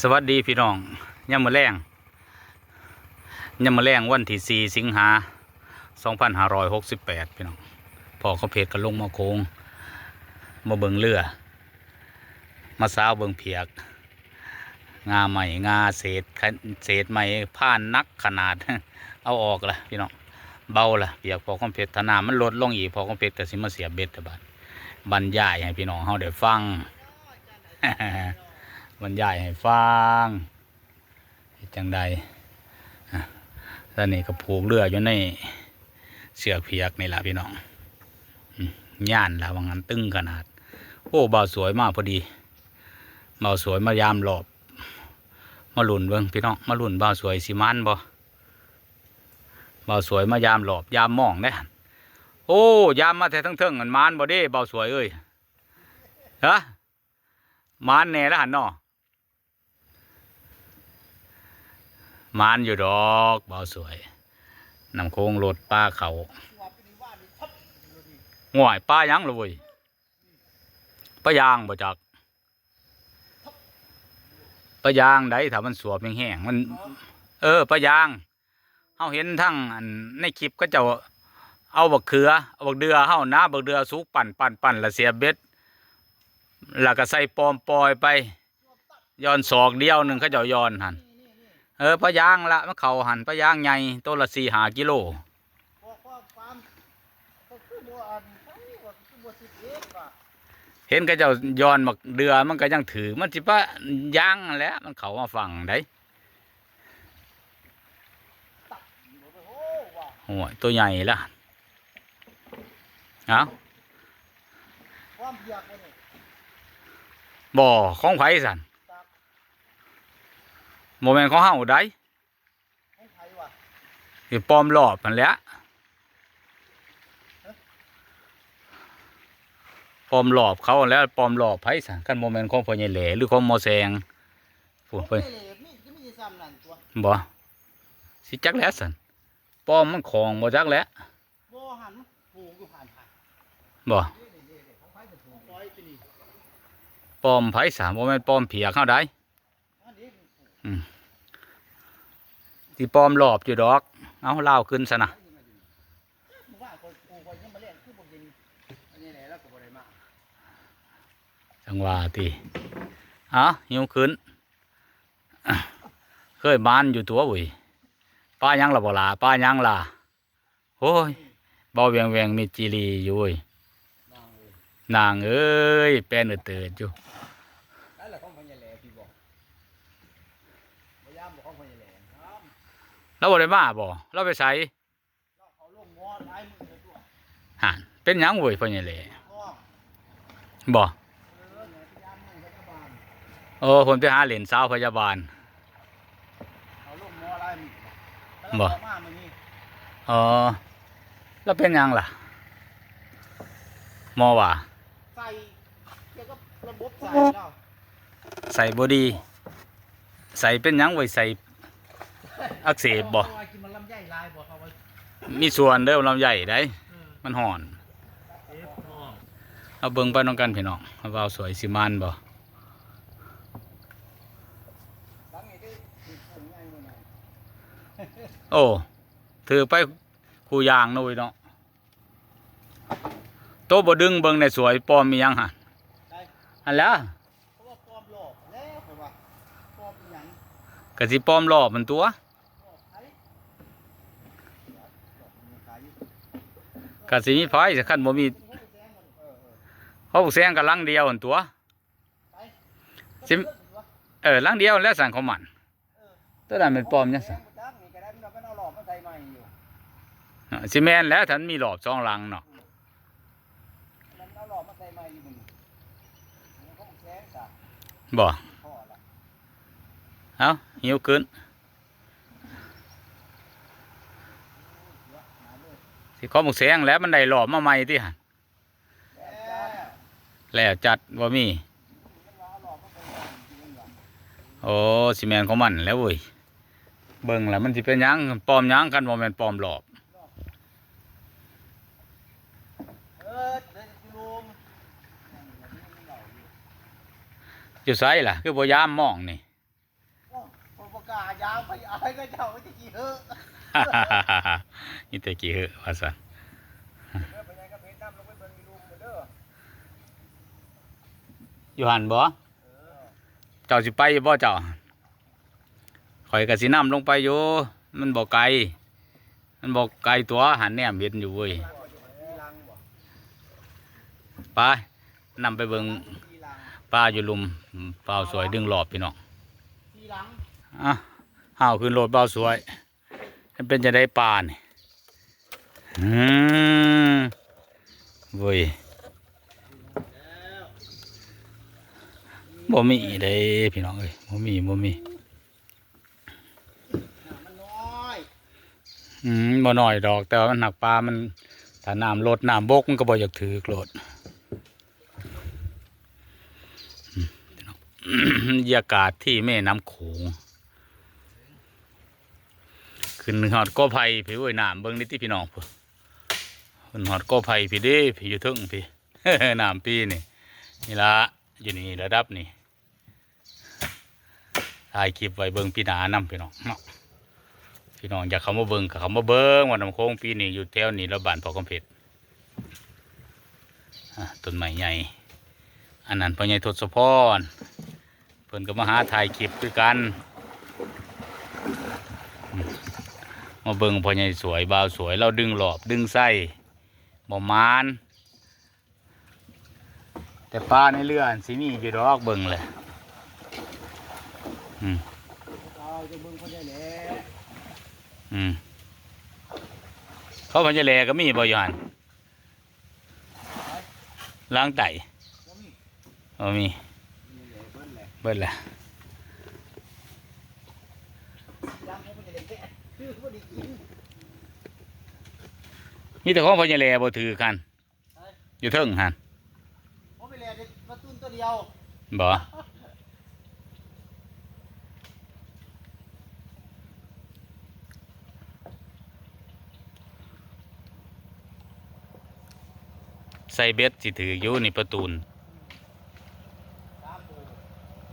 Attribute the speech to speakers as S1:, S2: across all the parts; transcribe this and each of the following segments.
S1: สวัสดีพี่น้องยามมื้อแรงยามมื้อแรงวันที่ 4 สิงหา 2568 พี่น้องพอเขาเพจกันลงมาโคง มาเบิงเรือ มาสาวเบิงเพียก งาใหม่งาเศษเศษใหม่ผ่านนักขนาด เอาออกละพี่น้องเบาละเปียกพอคอมเพชรธนามันลดลงอีกพอคอมเพชรก็สิมาเสียเบ็ดแต่บัดบรรยายให้พี่น้องเฮาได้ฟัง บรรยายให้ฟังจังใดตอนนี้ก็ผูกเรืออยู่ในเสือกเพียกนี่แหละพี่น้องย่านละว่างั้นตึงขนาด โอ้บ่าวสวยมากพอดีบ่าวสวยมายามหลบมาหลุนเบิ่งพี่น้องมาหลุนบ่าวสวยสิมันบ่บ่าวสวยมายามหลบยามมองได้หั่โอ้ยามมาแต่ทั้งเทิงกันมานบ่เด้บ่าวสวยเอ้ยฮะมานแน่ล้วหันเนาะ มานอยู่ดอกเบาสวยนำโค้งรถป้าเขาห่วยป้ายังเลยเว้ยป้ายางบ่จักปะยางได้ถ้ามันสวบแห้งๆมัน เออปะยางเฮาเห็นทั้งในคลิปก็จะเอาบักเขือเอาบักเดือเฮานะบักเดือสุกปั่นปั่นปั่นล้วเสียเบ็ดแล้วก็ใส่ปอมปอยไปย้อนศอกเดียวหนึ่งเขาจะย้อนหัน เออปะยางละมันเข่าหันปะยางใหญ่ตัวละสี่หากิโล
S2: บอกว่าฟาร์มก็นไปว่าคือบ่สิบเอ็
S1: เห็นเขาย้อนบักเดือมันก็ยังถือมันสิปะยางแล้วมันเขามาฟังได้
S2: โอ้ว่ะ
S1: โอ้ยตัวใหญ่ละเอา
S2: ควาบ่
S1: อของไผสัน โมเมนต์ของเฮาได้
S2: ของไผว่ะ
S1: สิปลอมรอบมันแหล้วปลอมรอบเขาแล้วปลอมรอบไผสันกันโมเมนต์ของพ่อใหญ่แหล่หรือของหมอแซงพูด
S2: บ่
S1: เพิ่น
S2: ได้เลยมีจะมีซ้ำนั่นตัว
S1: บ่สิจักแล้วสันปลอมมันของบ่จักแล้ว
S2: บ่หันปลูกอยู่ผ่านผ่าน
S1: บ่
S2: ของไผเป็นปลูกปล่อยไปนี่
S1: ปลอมไผสันโมเมนต์ปลอมเผียกเฮาได้
S2: อัน นี้เป็นปลูก
S1: สิปลอบอยู่ดอก เอาเล่าขึ้นซะนะจังหวะติเอาหิวขึ้น เคยบ้านอยู่ตัวอุ้ยป้ายังละบ่ล่ะป้ายังล่ะโอ้ยเบาเวียงเวียงมีจีรีอยู่เว้ย
S2: นางเอ้ย
S1: เอ้ยแป้นเตือนอยู่
S2: นั่นแหละของพญาแหล่พี่บอกบ่ยามบ่ของพญาแหล่ครับ
S1: เราบ่ได้มาบ่เราไปใส่
S2: เราเอาลงงอหลายมือเลยตัว
S1: ห่านเป็นหยังเว้ยพ่อใหญ่แหล่
S2: งอ
S1: บ่
S2: เออเนี่ยพยายามมือรัฐบาล
S1: โอ้ผมไปหาเหรียญสาวพยาบาล
S2: เอาลูกหมออะไรมี
S1: บ่
S2: แล้วเอามามื้อนี้
S1: อ๋อแล้วเป็นหยังล่ะหมอว่า
S2: ใส่เกี่ยวกับระบบใส่แล้ว
S1: ใส่บ่ดี ใส่เป็นหยังไว้ใส่ อักเสบบ่
S2: เอาไว้กินมันลำไยลายบ่เขาไว้
S1: มีส่วนเด้อลำใหญ่ได้
S2: เออ
S1: มันห่อน
S2: เอฟน้อง
S1: เอาเบิ่งไปน้องกันพี่น้องเอาว่าสวยสิมันบ่
S2: บังนี่ได้ติดผงใหญ่มื้อนั้น
S1: โอ้ถือไปคูยางนู่นเนาะโตบ่ดึงเบิ่งในสวยปลอมมีหยังหั่น
S2: ได้
S1: อันแล้ว
S2: เพราะว่าปลอมหลอกแล้วเพราะว่าปลอมอีหยัง
S1: ก็สิปลอมรอบมันตัว
S2: หลอกไผหลอกมีขายอยู่
S1: ก็สิมีไฟสักคันบ่มี
S2: เขา
S1: บอกแซงกันลังเดียวหั่นตัว
S2: ไป
S1: ซิมเออลังเดียวแล้วสั่งของมันตัวนั้นเป็นปลอมจัง
S2: แซ
S1: ซั่น
S2: งบ่จักนี่ก็ได้มันเอาหลอกมาใส่ใหม่อยู่
S1: เนาะสิแม่นแล้วถ้ามันมีรอบสองลังเนาะ
S2: มันเอาหลอกมาใส่ใหม่อยู่มึงมันก็แซงซะ
S1: บ่
S2: พ่อละ
S1: เอาหิวขึ้น
S2: มา เลย
S1: สิขอบอกแซงแล้วมันได้รอมาใหม่ติหั่น
S2: แล้ว
S1: แล้วจัด
S2: ว่ามี
S1: โอ้สิแมนของมันแล้วเว้ยเบิ่งแล้วมันสิเป็นยังปลอมยังกันบ่แม่นปลอมหลอก
S2: ออเดี๋ยวจะลุงนั่งแบบนี้มันเหล่าอยู่
S1: อยู่ไสล่ะ คือบ่ยามมองนี่
S2: โอ้บ่ประกาศยามไปอายก็เจ้าจะกี่เฮ้อ
S1: นี่แต่กี่เหอะว่าซั่น
S2: เด้อไปยังก็เพชรน้ำลงไปเบิ่งอีลุมเด้อ
S1: อยู่หันบ่
S2: เออ
S1: เจ้าสิไปบ่เจ้าข่อยก็สินํลงไปอยู่มันบ่ไกล มันบ่ไกลตัวหันแนมเห็นอยู่เว้ย
S2: ที่ลังบ่
S1: ไปนำไปเบิ่ง
S2: ที่ลัง
S1: ปลาอยู่ลุมเปล่าสวยดึงหลอบพี่น้อง
S2: ที่ลัง
S1: อะห้าวขึ้นโลดเปล่าสวย มันเป็นจะได้ปลานี่อืมเว้ยบ่มีเด้พี่น้องเอ้ยบ่มีบ่มี
S2: น้ำมันน้อย
S1: อืมบ่น้อยดอกแต่ว่ามันหนักปลามันถ้าน้ำลดน้ำบกมันก็บ่อยากถือกโลดอืมพี่น้องบรรยากาศที่แม่น้ำโขง ขึ้นหอดก้อไผ่พี่โอ้ยน้ำเบิ่งนิดที่พี่น้องพุ่นขึ้นหอดก้อไผ่พี่เด้พี่อยู่ทึงพี่น้ำปีนี่นี่ละอยู่นี่ระดับนี่ถ่ายคลิปไว้เบิ่งพี่หนานำพี่น้องพี่น้องอยากเขามาเบิ่งก็เขามาเบิ่งวันน้ำโค้งปีนี้อยู่แถวนี้แล้วบานพอกำเพชรต้นไม้ใหญ่อันนั้นพ่อใหญ่ทศพรเพิ่นก็มาหาถ่ายคลิปด้วยกันอืม มาเบิ่งพ่อใหญ่สวยบ่าวสวย เราดึงหลอบดึงไส้บ่มานแต่ปลาในเรือนสิมีอยู่ดอกเบิ่งเลยอืม
S2: เอาจะเบิ่งคนได้แหละ
S1: อืมเขาพันจะแลก็มีบ่อยหันล้างไต
S2: บ่มี
S1: บ่มี
S2: เบิ่นแหละ
S1: เบิดละ
S2: ลังเขาบ่ได้แก่คือบ่ได้กิน
S1: มีแต่ของพันจะแลบ่ถือกัน อยู่เทิงหัน
S2: บ่ไปแลได้มาตุ้นตัวเดียว
S1: บ่ใส่เบ็ดสิถืออยู่นี่ประตูน
S2: ตามโบ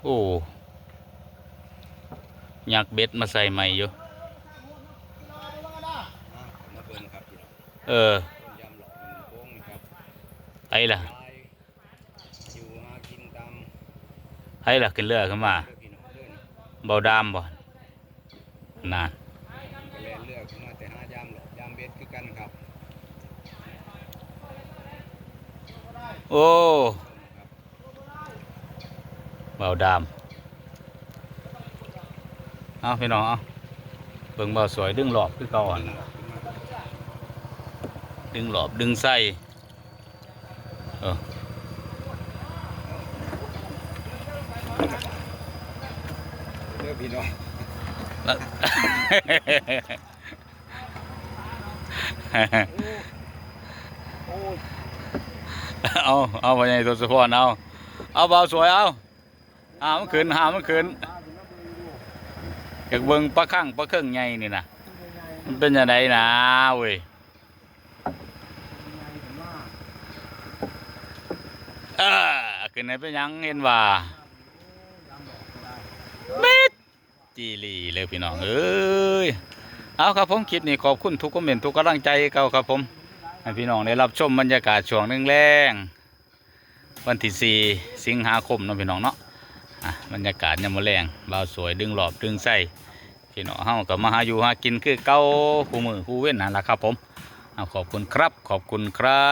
S1: โอ้ยักเบ็ดมาใส่ใหม่อยู่
S2: มาเบิ่งครับพี่น้อง
S1: เออ
S2: ต้มยำหลอกมันโค้งนะครับ
S1: ไอ้ล่ะ
S2: ตายอยู่หากินตาม
S1: ไอ้ล่ะขึ้นเรือขึ้นมา
S2: เรื่องพี่น้องเรื่อง
S1: เบาดามบ่นาน
S2: ก็แล่นเลือกขึ้นมาแต่หายามหลอกยามเบ็ดคือกันครับ
S1: โอ้
S2: ครับ
S1: เบาดามเอาพี่น้องเอาเบิ่งเบาสวยดึงหลอบคือเก่าอะ ดึงหลอบดึงไส้เออ
S2: เลือกพี่น้อง
S1: แล้ว
S2: โอ้ย
S1: เอาเอาไปในตัวสะพอนเอาเอาเบาสวยเอาหามันขึ้นหามันขึ้น
S2: ตาพี่น้องเบิ่งดู
S1: อยากเบิ่งปลาข้างปลาเครื่องใหญ่นี่นะ
S2: เป็นยังไง
S1: มันเป็นยังไงนะเว้ย
S2: เป็นยังไงผมว่า
S1: เออขึ้นไหนเป็นยังเห็นว่าเม็ดจีหลีเลยพี่น้องเอ้ยเอาครับผมคลิปนี้ขอบคุณทุกคอมเมนต์ทุกกำลังใจเก่าครับผมให้พี่น้องได้รับชมบรรยากาศช่วงแรงวันที่สี่สิงหาคมเนาะพี่น้องเนาะบรรยากาศยามมแรงบ่าวสวยดึงหลอบดึงไส้พี่น้องเฮากับมาหาอยู่หากินคือเก่าคู่มือคู่เว้นนั่นแหละครับผมขอบคุณครับขอบคุณครั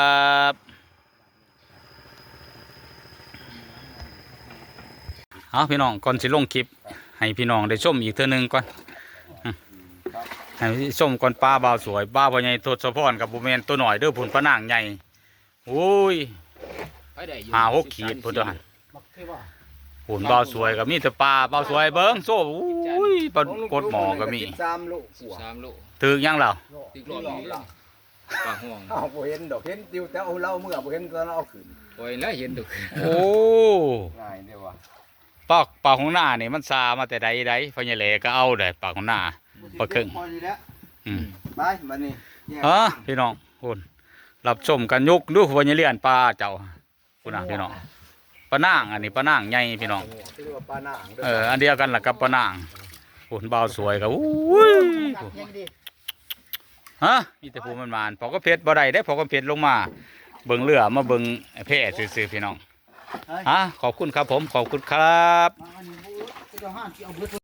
S1: บ เอาพี่น้องก่อนสิลงคลิป ให้พี่น้องได้ชมอีกเท่านึงก่อนอืมให้ชมก่อนปลาบ่าวสวยปลาบ่ใหญ่ทศพรกับบุเมนตัวหน่อยเด้อผุนปลานางใหญ่โอ้ยหาหกขีดพุ่นเด้อหั่น
S2: มักคือว่า
S1: ผุนบ่าวสวยก็มีแต่ปลาบ่าวสวยเบิ้งโซ่อุ้ยปลากดหมอก็มี
S2: สามลูกหัว
S3: สามโล
S1: ถึกยังเหล่า
S3: ติดหลอดนี่ล่ะปลาห่วง
S2: อ้าวบ่เห็นดอกเห็นติวแต่เอาเราเมื่อบ่เห็นตอนเราเอาขึ้น
S3: โอ้ยแล้วเห็นดุ
S1: โอ้
S2: ง่ายเด้อว่ะ
S1: ปลาปลาของหน้านี่มันซามาแต่ใดใดพญาแหลก็เอาได้ปลาของหน้า ปลาครึ่ง
S2: พออยู่แล้ว
S1: อืม
S2: ไปบัดนี้แยก
S1: ฮะพี่น้องคุณรับชมกันยกดูพญาเลียนปลาเจ้าคุณน่ะพี่น้องไปปลานางอันนี้ปลานางใหญ่พี่น้อง
S2: ชื่อว่าปลาหนัง
S1: เอออันเดียวกันล่ะกับปลานางหุ่นเบาสวยครับอุ้ย
S2: ยังดี
S1: ฮะมีแต่ผู้มันมานพอก็เพชรบ่ได้ได้พอก็เพชรลงมา เบิ่งเรือมาเบิ่งแพร่ซื่อๆพี่น้อง ฮะขอบคุณครับผมขอบคุณครั
S2: บ